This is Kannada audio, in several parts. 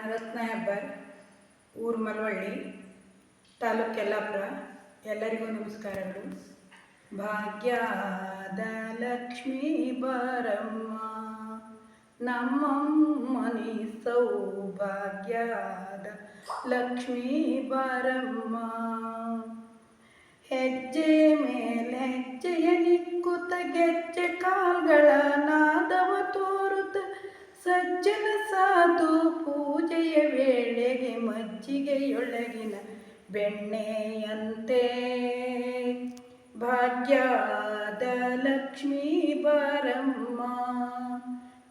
ನಾನು ರತ್ನ ಹೆಬ್ಬಾರ್ ಊರು ಮಲವಳ್ಳಿ, ತಾಲೂಕು ಯಲ್ಲಾಪುರ. ಎಲ್ಲರಿಗೂ ನಮಸ್ಕಾರಗಳು. ಭಾಗ್ಯದ ಲಕ್ಷ್ಮೀ ಬಾರಮ್ಮ, ನಮ್ಮಮ್ಮನಿ ಸೌಭಾಗ್ಯದ ಲಕ್ಷ್ಮೀ ಬಾರಮ್ಮ. ಹೆಜ್ಜೆ ಮೇಲೆ ಹೆಜ್ಜೆಯ ನಿಕ್ಕುತ್ತ ಗೆಜ್ಜೆ ಮಜ್ಜಿಗೆಯೊಳಗಿನ ಬೆಣ್ಣೆಯಂತೆ ಭಾಗ್ಯದ ಲಕ್ಷ್ಮೀ ಬಾರಮ್ಮ,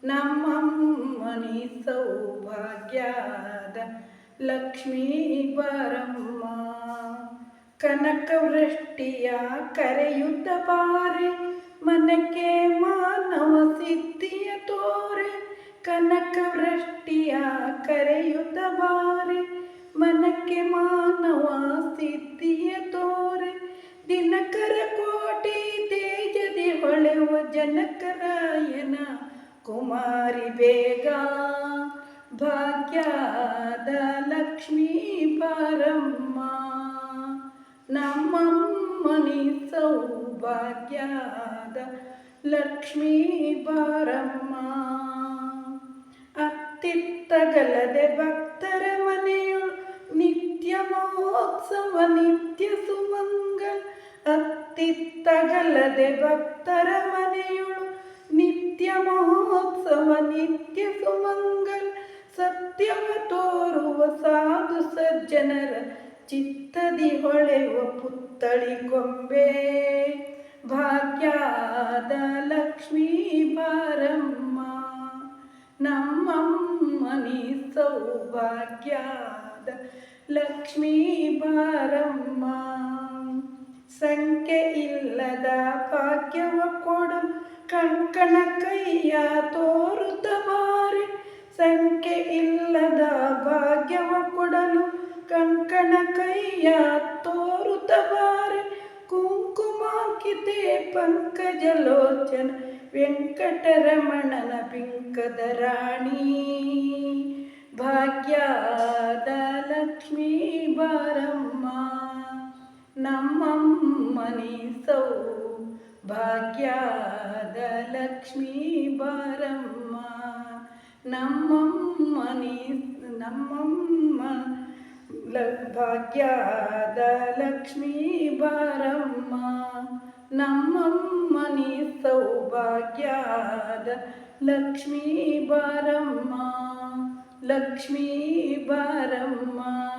ನಮ್ಮಮ್ಮನಿ ಸೌಭಾಗ್ಯದ ಲಕ್ಷ್ಮೀ ಬಾರಮ್ಮ. ಕನಕವೃಷ್ಟಿಯ ಕರೆಯುತ್ತ ಬಾರೆ ಮನಕ್ಕೆ ಮಾನವ ಸಿದ್ಧಿಯ ತೋರೆ ಕನಕವೃಷ್ಟಿಯ ಕರೆಯುತ್ತ ಬಾರೆ ಮನಕ್ಕೆ ಮಾನವ ಸಿದ್ಧಿಯ ತೋರೆ. ದಿನಕರ ಕೋಟಿ ತೇಜದಿ ಹೊಳೆವ ಜನಕರಾಯನ ಕುಮಾರಿ ಬೇಗ. ಭಾಗ್ಯದ ಲಕ್ಷ್ಮೀ ಪಾರಮ್ಮ, ನಮ್ಮಮ್ಮನಿ ಸೌಭಾಗ್ಯದ ಲಕ್ಷ್ಮೀ ಪಾರಮ್ಮ. ಅತ್ತಿತ್ತಗಲದೆ ಭಕ್ತರ ಮಹೋತ್ಸವ ನಿತ್ಯ ಸುಮಂಗಲ ಅತ್ತಿತ್ತಗಲದೆ ಭಕ್ತರ ಮನೆಯೊಳು. ನಿತ್ಯ ಮಹೋತ್ಸವ, ನಿತ್ಯ ಸುಮಂಗಲ, ಸತ್ಯವ ತೋರುವ ಸಾಧು ಸಜ್ಜನರ ಚಿತ್ತದಿ ಹೊಳೆವ ಪುತ್ತಳಿ ಕೊಂಬೆ ಭಾಗ್ಯದ ಲಕ್ಷ್ಮೀ ಬಾರಮ್ಮ, ನಮ್ಮಮ್ಮನಿ ಸೌಭಾಗ್ಯದ ಲಕ್ಷ್ಮೀ ಬಾರಮ್ಮ, ಸಂಖ್ಯೆ ಇಲ್ಲದ ಭಾಗ್ಯವ ಕೊಡು, ಕಂಕಣ ಕೈಯ ತೋರುತ್ತ ಬಾರಿ. ಸಂಖ್ಯೆ ಇಲ್ಲದ ಭಾಗ್ಯವ ಕೊಡಲು ಕಂಕಣ ಕೈಯ ತೋರುತ್ತ ಬಾರಿ. ಕುಂಕುಮಾಕಿತೆ ಪಂಕಜಲೋಚನ ವೆಂಕಟರಮಣನ ಪಿಂಕದ ರಾಣಿ. ಭಾಗ್ಯದ ಲಕ್ಷ್ಮೀ ಬಾರಮ್ಮ, ನಮ್ಮಮ್ಮನಿ ಸೌ ಭಾಗ್ಯದ ಲಕ್ಷ್ಮೀ ಬಾರಮ್ಮ, ನಮ್ಮಮ್ಮನಿ ನಮ್ಮಮ್ಮ ಲ ಭಾಗ್ಯದ ಲಕ್ಷ್ಮೀ ಬಾರಮ್ಮ, ನಮ್ಮಮ್ಮನಿ ಸೌಭಾಗ್ಯದ ಲಕ್ಷ್ಮೀ ಬಾರಮ್ಮ ಲಕ್ಷ್ಮೀ ಬಾರಮ್ಮ.